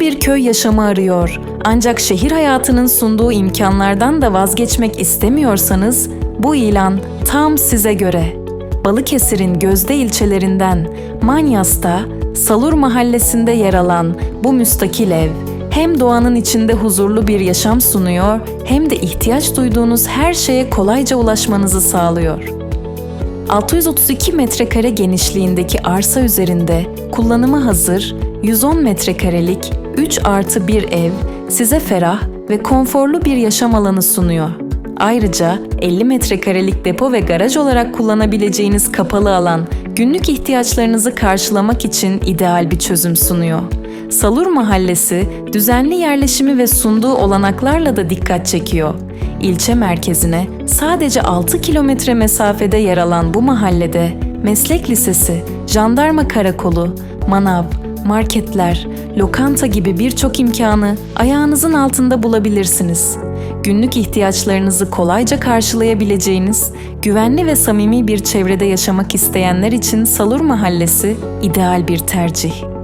bir köy yaşamı arıyor. Ancak şehir hayatının sunduğu imkanlardan da vazgeçmek istemiyorsanız bu ilan tam size göre. Balıkesir'in Gözde ilçelerinden Manyas'ta Salur mahallesinde yer alan bu müstakil ev hem doğanın içinde huzurlu bir yaşam sunuyor hem de ihtiyaç duyduğunuz her şeye kolayca ulaşmanızı sağlıyor. 632 metrekare genişliğindeki arsa üzerinde kullanıma hazır 110 metrekarelik 3 artı 1 ev size ferah ve konforlu bir yaşam alanı sunuyor. Ayrıca 50 metrekarelik depo ve garaj olarak kullanabileceğiniz kapalı alan günlük ihtiyaçlarınızı karşılamak için ideal bir çözüm sunuyor. Salur Mahallesi düzenli yerleşimi ve sunduğu olanaklarla da dikkat çekiyor. İlçe merkezine sadece 6 kilometre mesafede yer alan bu mahallede meslek lisesi, jandarma karakolu, manav, marketler, lokanta gibi birçok imkanı ayağınızın altında bulabilirsiniz. Günlük ihtiyaçlarınızı kolayca karşılayabileceğiniz, güvenli ve samimi bir çevrede yaşamak isteyenler için Salur Mahallesi ideal bir tercih.